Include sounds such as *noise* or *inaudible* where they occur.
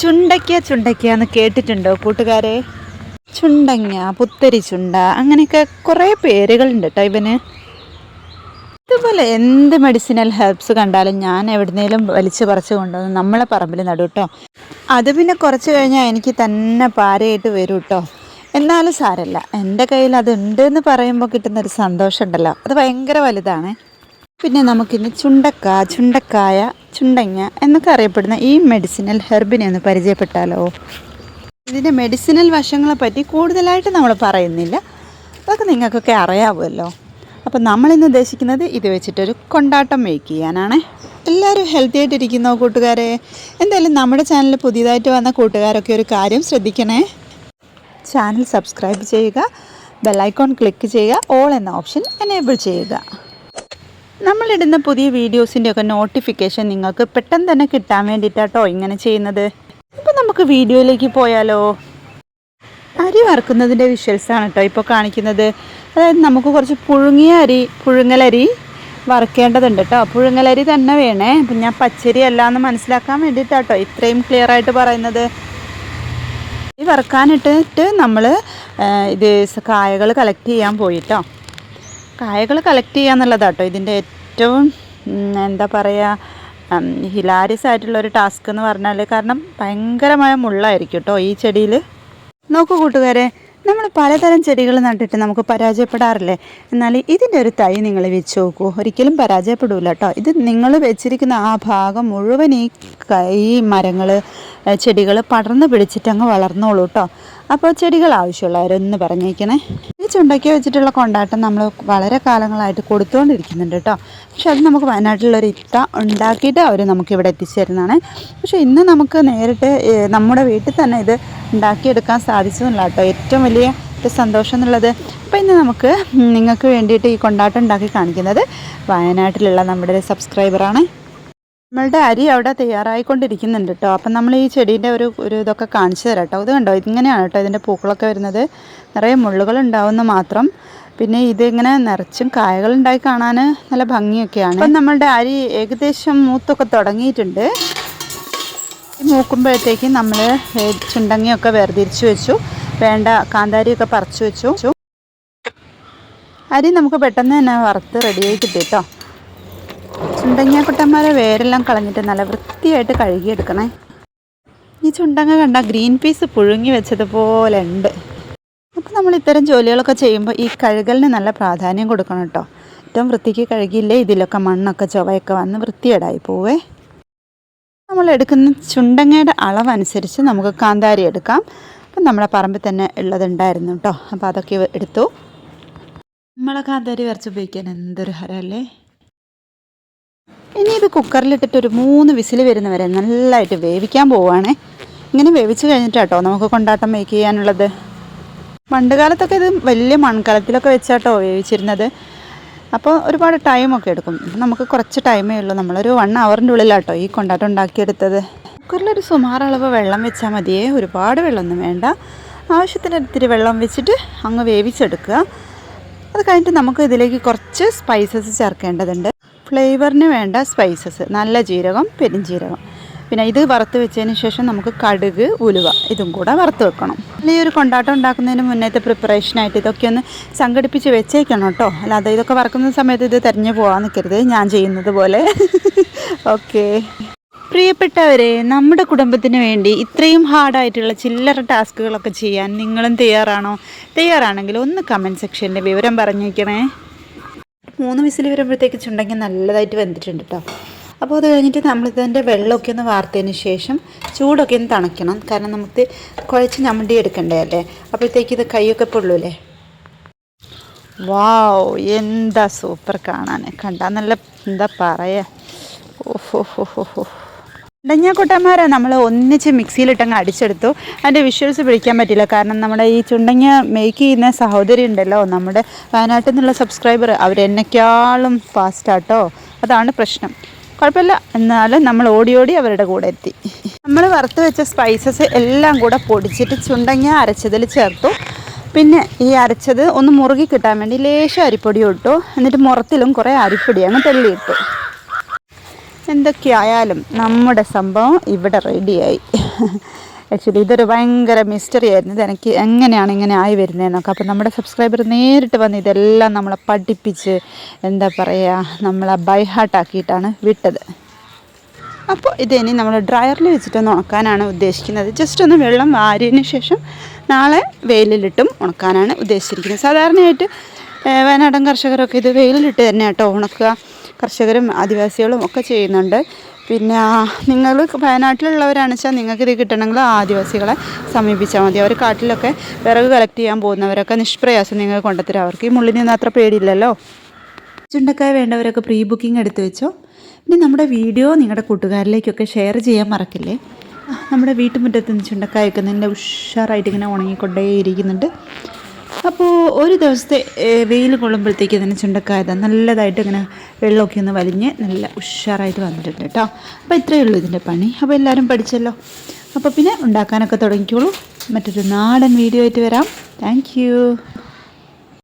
ചുണ്ടയ്ക്ക ചുണ്ടയ്ക്ക എന്ന് കേട്ടിട്ടുണ്ടോ കൂട്ടുകാരെ? ചുണ്ടങ്ങ പുത്തരി ചുണ്ട അങ്ങനെയൊക്കെ കുറേ പേരുകളുണ്ട് കേട്ടോ ഇവന്. ഇതുപോലെ എന്ത് മെഡിസിനൽ ഹെർബ്സ് കണ്ടാലും ഞാൻ എവിടുന്നേലും വലിച്ചു പറിച്ചു കൊണ്ടുവന്ന് നമ്മളെ പറമ്പിൽ നടും കേട്ടോ അത് പിന്നെ കുറച്ച് കഴിഞ്ഞാൽ എനിക്ക് തന്നെ പാരയായിട്ട് വരും കേട്ടോ എന്നാലും സാരല്ല. എന്റെ കയ്യിൽ അതുണ്ട് എന്ന് പറയുമ്പോൾ കിട്ടുന്നൊരു സന്തോഷമുണ്ടല്ലോ. അത് ഭയങ്കര വലുതാണ്. പിന്നെ നമുക്കിന്ന് ചുണ്ടക്ക ചുണ്ടക്കായ ചുണ്ടങ്ങ എന്നൊക്കെ അറിയപ്പെടുന്ന ഈ മെഡിസിനൽ ഹെർബിനെ ഒന്ന് പരിചയപ്പെട്ടാലോ? ഇതിന്റെ മെഡിസിനൽ വശങ്ങളെ പറ്റി കൂടുതലായിട്ട് നമ്മൾ പറയുന്നില്ല. അതൊക്കെ നിങ്ങൾക്കൊക്കെ അറിയാവുമല്ലോ. അപ്പം നമ്മളിന്ന് ഉദ്ദേശിക്കുന്നത് ഇത് വെച്ചിട്ടൊരു കൊണ്ടാട്ടം മേക്ക് ചെയ്യാനാണ്. എല്ലാവരും ഹെൽത്തി ആയിട്ടിരിക്കുന്നോ കൂട്ടുകാരെ? എന്തായാലും നമ്മുടെ ചാനൽ പുതിയതായിട്ട് വന്ന കൂട്ടുകാരൊക്കെ ഒരു കാര്യം ശ്രദ്ധിക്കണേ. ചാനൽ സബ്സ്ക്രൈബ് ചെയ്യുക ബെല്ലൈക്കോൺ ക്ലിക്ക് ചെയ്യുക ഓൾ എന്ന ഓപ്ഷൻ എനേബിൾ ചെയ്യുക. നമ്മളിടുന്ന പുതിയ വീഡിയോസിന്റെ ഒക്കെ നോട്ടിഫിക്കേഷൻ നിങ്ങൾക്ക് പെട്ടെന്ന് തന്നെ കിട്ടാൻ വേണ്ടിയിട്ടാട്ടോ ഇങ്ങനെ ചെയ്യുന്നത്. ഇപ്പം നമുക്ക് വീഡിയോയിലേക്ക് പോയാലോ? അരി വറുക്കുന്നതിന്റെ വിഷ്വൽസാണ് കേട്ടോ ഇപ്പോൾ കാണിക്കുന്നത്. അതായത് നമുക്ക് കുറച്ച് പുഴുങ്ങിയ അരി പുഴുങ്ങലരി വറുക്കേണ്ടതുണ്ട് കേട്ടോ പുഴുങ്ങലരി തന്നെ വേണേ. അപ്പം ഞാൻ പച്ചരി അല്ല എന്ന് മനസ്സിലാക്കാൻ വേണ്ടിയിട്ടാട്ടോ ഇത്രയും ക്ലിയർ ആയിട്ട് പറയുന്നത്. ഈ വറുക്കാനിട്ടിട്ട് നമ്മൾ ഇത് കായകൾ കളക്ട് ചെയ്യാൻ പോയിട്ടോ കായകൾ കളക്ട് ചെയ്യുക എന്നുള്ളതാട്ടോ ഇതിന്റെ ഉം, എന്താ പറയുക ഹിലാരിയസ് ആയിട്ടുള്ള ഒരു ടാസ്ക് എന്ന് പറഞ്ഞാൽ കാരണം ഭയങ്കരമായ മുള്ളായിരിക്കും കേട്ടോ ഈ ചെടിയിൽ നോക്കൂ കൂട്ടുകാരെ നമ്മൾ പലതരം ചെടികൾ നട്ടിട്ട് നമുക്ക് പരാജയപ്പെടാറില്ലേ? എന്നാൽ ഇതിന്റെ ഒരു തൈ നിങ്ങൾ വെച്ച് നോക്കൂ. ഒരിക്കലും പരാജയപ്പെടില്ല കേട്ടോ ഇത് നിങ്ങൾ വെച്ചിരിക്കുന്ന ആ ഭാഗം മുഴുവൻ ഈ ഈ മരങ്ങൾ ചെടികൾ പടർന്ന് പിടിച്ചിട്ട് അങ്ങ് വളർന്നോളൂ കേട്ടോ അപ്പോൾ ചെടികൾ ആവശ്യമുള്ളവരൊന്ന് പറഞ്ഞേക്കണേ. ഈ ചുണ്ടയ്ക്ക വെച്ചിട്ടുള്ള കൊണ്ടാട്ടം നമ്മൾ വളരെ കാലങ്ങളായിട്ട് കൊടുത്തുകൊണ്ടിരിക്കുന്നുണ്ട് കേട്ടോ. പക്ഷെ അത് നമുക്ക് വയനാട്ടിലൊരു ഇത്ത ഉണ്ടാക്കിയിട്ട് അവർ നമുക്ക് ഇവിടെ എത്തിച്ചു തരുന്നതാണ് പക്ഷേ ഇന്ന് നമുക്ക് നേരിട്ട് നമ്മുടെ വീട്ടിൽ തന്നെ ഇത് ഉണ്ടാക്കിയെടുക്കാൻ സാധിച്ചതല്ല കേട്ടോ. ഏറ്റവും വലിയ സന്തോഷം എന്നുള്ളത് അപ്പോൾ ഇന്ന് നമുക്ക് നിങ്ങൾക്ക് വേണ്ടിയിട്ട് ഈ കൊണ്ടാട്ടം ഉണ്ടാക്കി കാണിക്കുന്നത് വയനാട്ടിലുള്ള നമ്മുടെ സബ്സ്ക്രൈബറാണ്. നമ്മളുടെ അരി അവിടെ തയ്യാറായിക്കൊണ്ടിരിക്കുന്നുണ്ട് കേട്ടോ അപ്പം നമ്മൾ ഈ ചെടീന്റെ ഒരു ഒരു ഇതൊക്കെ കാണിച്ചു തരാം കേട്ടോ ഇത് കണ്ടോ? ഇതിങ്ങനെയാണ് കേട്ടോ ഇതിന്റെ പൂക്കളൊക്കെ വരുന്നത്. നിറയെ മുള്ളുകൾ ഉണ്ടാവുന്ന മാത്രം. പിന്നെ ഇതിങ്ങനെ നിറച്ചും കായകൾ ഉണ്ടായി കാണാൻ നല്ല ഭംഗിയൊക്കെയാണ്. അപ്പം നമ്മളുടെ അരി ഏകദേശം മൂത്തൊക്കെ തുടങ്ങിയിട്ടുണ്ട്. മൂക്കുമ്പോഴത്തേക്കും നമ്മൾ ചുണ്ടങ്ങിയൊക്കെ വേർതിരിച്ചു വെച്ചു. വേണ്ട കാന്താരിയൊക്കെ പറിച്ചു വെച്ചു. അരി നമുക്ക് പെട്ടെന്ന് തന്നെ വറുത്ത് റെഡിയായി കിട്ടി കേട്ടോ ചുണ്ടങ്ങാക്കുട്ടന്മാരെ വേരെല്ലാം കളഞ്ഞിട്ട് നല്ല വൃത്തിയായിട്ട് കഴുകിയെടുക്കണേ. ഈ ചുണ്ടങ്ങ കണ്ട ഗ്രീൻ പീസ് പുഴുങ്ങി വെച്ചതുപോലെ ഉണ്ട് അപ്പോൾ നമ്മൾ ഇത്തരം ജോലികളൊക്കെ ചെയ്യുമ്പോൾ ഈ കഴുകലിന് നല്ല പ്രാധാന്യം കൊടുക്കണം കേട്ടോ. ഏറ്റവും വൃത്തിക്ക് കഴുകിയില്ലേ ഇതിലൊക്കെ മണ്ണൊക്കെ ചൊവയൊക്കെ വന്ന് വൃത്തിയേടായി പോവേ. നമ്മൾ എടുക്കുന്ന ചുണ്ടങ്ങയുടെ അളവനുസരിച്ച് നമുക്ക് കാന്താരി എടുക്കാം. അപ്പം നമ്മുടെ പറമ്പിൽ തന്നെ ഉള്ളതുണ്ടായിരുന്നു കേട്ടോ. അപ്പോൾ അതൊക്കെ എടുത്തു. നമ്മളെ കാന്താരി വരച്ച് ഉപയോഗിക്കാൻ എന്തൊരു ഹരമല്ലേ ഇനി ഇത് കുക്കറിലിട്ടിട്ട് ഒരു മൂന്ന് വിസിൽ വരുന്നവരെ നല്ലതായിട്ട് വേവിക്കാൻ പോവുകയാണേ ഇങ്ങനെ വേവിച്ച് കഴിഞ്ഞിട്ടാട്ടോ നമുക്ക് കൊണ്ടാട്ടം മേക്ക് ചെയ്യാനുള്ളത്. പണ്ട് കാലത്തൊക്കെ ഇത് വലിയ മൺകലത്തിലൊക്കെ വെച്ചാട്ടോ വേവിച്ചിരുന്നത്. അപ്പോൾ ഒരുപാട് ടൈമൊക്കെ എടുക്കും. നമുക്ക് കുറച്ച് ടൈമേ ഉള്ളൂ നമ്മളൊരു വൺ അവറിന്റെ ഉള്ളിലാട്ടോ ഈ കൊണ്ടാട്ടം ഉണ്ടാക്കിയെടുത്തത്. കുക്കറിലൊരു സുമാറളവ് വെള്ളം വെച്ചാൽ മതിയേ. ഒരുപാട് വെള്ളമൊന്നും വേണ്ട. ആവശ്യത്തിന് ഇത്തിരി വെള്ളം വെച്ചിട്ട് അങ്ങ് വേവിച്ചെടുക്കുക. അത് കഴിഞ്ഞിട്ട് നമുക്ക് ഇതിലേക്ക് കുറച്ച് സ്പൈസസ് ചേർക്കേണ്ടതുണ്ട്. ഫ്ലേവറിന് വേണ്ട സ്പൈസസ്. നല്ല ജീരകം പെരുംജീരകം. പിന്നെ ഇത് വറുത്ത് വെച്ചതിന് ശേഷം നമുക്ക് കടുക് ഉലുവ ഇതും കൂടെ വറുത്ത് വെക്കണം. ഈ ഒരു കൊണ്ടാട്ടം ഉണ്ടാക്കുന്നതിന് മുന്നേത്തെ പ്രിപ്പറേഷനായിട്ട് ഇതൊക്കെ ഒന്ന് സംഘടിപ്പിച്ച് വെച്ചേക്കണം കേട്ടോ. അല്ലാതെ ഇതൊക്കെ വറക്കുന്ന സമയത്ത് ഇത് തിരഞ്ഞു പോകാൻ നിൽക്കരുത് ഞാൻ ചെയ്യുന്നത് പോലെ. *laughs* ഓക്കെ പ്രിയപ്പെട്ടവരെ നമ്മുടെ കുടുംബത്തിന് വേണ്ടി ഇത്രയും ഹാർഡായിട്ടുള്ള ചില്ലറ ടാസ്കുകളൊക്കെ ചെയ്യാൻ നിങ്ങളും തയ്യാറാണോ? തയ്യാറാണെങ്കിൽ ഒന്ന് കമന്റ് സെക്ഷനിൽ വിവരം പറഞ്ഞേക്കണേ. മൂന്ന് വിസിൽ വരുമ്പോഴത്തേക്ക് ചുണ്ടെങ്കിൽ നല്ലതായിട്ട് വെന്തിട്ടുണ്ട് കേട്ടോ അപ്പോൾ അത് കഴിഞ്ഞിട്ട് നമ്മളിതിന്റെ വെള്ളമൊക്കെ ഒന്ന് വാർത്തതിന് ശേഷം ചൂടൊക്കെ ഒന്ന് തണയ്ക്കണം കാരണം നമുക്ക് കുഴച്ച് ഞമ്മണ്ടി എടുക്കണ്ടേ അല്ലേ? അപ്പോഴത്തേക്ക് ഇത് കൈയൊക്കെ പൊള്ളൂലേ? വാവ് എന്താ സൂപ്പർ കാണാൻ. കണ്ടാൽ നല്ല എന്താ പറയുക ഓഹോ ഹോ ഹോ ഹോ. ചുണ്ടങ്ങ നമ്മൾ ഒന്നിച്ച് മിക്സിയിലിട്ടങ്ങ് അടിച്ചെടുത്തു. അതിന്റെ വിഷ്വൽസ് പിടിക്കാൻ പറ്റില്ല കാരണം നമ്മുടെ ഈ ചുണ്ടങ്ങ മേക്ക് ചെയ്യുന്ന സഹോദരി ഉണ്ടല്ലോ നമ്മുടെ വയനാട്ടിൽ നിന്നുള്ള സബ്സ്ക്രൈബർ അവരെന്നെക്കാളും ഫാസ്റ്റാട്ടോ അതാണ് പ്രശ്നം. കുഴപ്പമില്ല. എന്നാലും നമ്മൾ ഓടി ഓടി അവരുടെ കൂടെ എത്തി. നമ്മൾ വറുത്ത് വെച്ച സ്പൈസസ് എല്ലാം കൂടെ പൊടിച്ചിട്ട് ചുണ്ടങ്ങ അരച്ചതിൽ ചേർത്തു. പിന്നെ ഈ അരച്ചത് ഒന്ന് മുറുകി കിട്ടാൻ വേണ്ടി ലേശം അരിപ്പൊടി ഇട്ടു. എന്നിട്ട് മുറത്തിലും കുറേ അരിപ്പൊടി അങ്ങ് തെള്ളിയിട്ടു. എന്തൊക്കെയായാലും നമ്മുടെ സംഭവം ഇവിടെ റെഡിയായി. ആക്ച്വലി ഇതൊരു ഭയങ്കര മിസ്റ്ററി ആയിരുന്നു. ഇത് എനിക്ക് എങ്ങനെയാണ് ഇങ്ങനെ ആയി വരുന്നതെന്നൊക്കെ. അപ്പോൾ നമ്മുടെ സബ്സ്ക്രൈബർ നേരിട്ട് വന്ന് ഇതെല്ലാം നമ്മളെ പഠിപ്പിച്ച് എന്താ പറയുക നമ്മളെ ബൈ ഹാർട്ടാക്കിയിട്ടാണ് വിട്ടത്. അപ്പോൾ ഇതിനി നമ്മൾ ഡ്രയറിൽ വെച്ചിട്ട് ഉണക്കാനാണ് ഉദ്ദേശിക്കുന്നത്. ജസ്റ്റ് ഒന്ന് വെള്ളം വാരിയതിന് ശേഷം നാളെ വെയിലിലിട്ടും ഉണക്കാനാണ് ഉദ്ദേശിച്ചിരിക്കുന്നത്. സാധാരണയായിട്ട് വയനാടൻ കർഷകരൊക്കെ ഇത് വെയിലിലിട്ട് തന്നെ കേട്ടോ ഉണക്കുക. കർഷകരും ആദിവാസികളും ഒക്കെ ചെയ്യുന്നുണ്ട്. പിന്നെ നിങ്ങൾ വയനാട്ടിലുള്ളവരാണെന്ന് വെച്ചാൽ നിങ്ങൾക്ക് ഇത് കിട്ടണമെങ്കിൽ ആദിവാസികളെ സമീപിച്ചാൽ മതി. അവർ കാട്ടിലൊക്കെ വിറക് കളക്ട് ചെയ്യാൻ പോകുന്നവരൊക്കെ നിഷ്പ്രയാസം നിങ്ങൾ കൊണ്ടുത്തരാം. അവർക്ക് ഈ മുള്ളിനൊന്നും അത്ര പേടിയില്ലല്ലോ? ചുണ്ടക്കായ വേണ്ടവരൊക്കെ പ്രീ ബുക്കിംഗ് എടുത്ത് വെച്ചോ. ഇനി നമ്മുടെ വീഡിയോ നിങ്ങളുടെ കൂട്ടുകാരിലേക്കൊക്കെ ഷെയർ ചെയ്യാൻ മറക്കില്ലേ? നമ്മുടെ വീട്ടുമുറ്റത്ത് നിന്ന് ചുണ്ടക്കായൊക്കെ നല്ല ഉഷാറായിട്ട് ഇങ്ങനെ ഉണങ്ങിക്കൊണ്ടേ ഇരിക്കുന്നുണ്ട് അപ്പോൾ ഒരു ദിവസത്തെ വെയിൽ കൊള്ളുമ്പോഴത്തേക്ക് തന്നെ ചുണ്ടക്കായത്. നല്ലതായിട്ട് ഇങ്ങനെ വെള്ളമൊക്കെ ഒന്ന് വലിഞ്ഞ് നല്ല ഉഷാറായിട്ട് വന്നിട്ടുണ്ട് കേട്ടോ. അപ്പോൾ ഇത്രയേ ഉള്ളൂ ഇതിന്റെ പണി. അപ്പോൾ എല്ലാവരും പഠിച്ചല്ലോ. അപ്പോൾ പിന്നെ ഉണ്ടാക്കാനൊക്കെ തുടങ്ങിക്കോളൂ. മറ്റൊരു നാടൻ വീഡിയോ ആയിട്ട് വരാം. താങ്ക്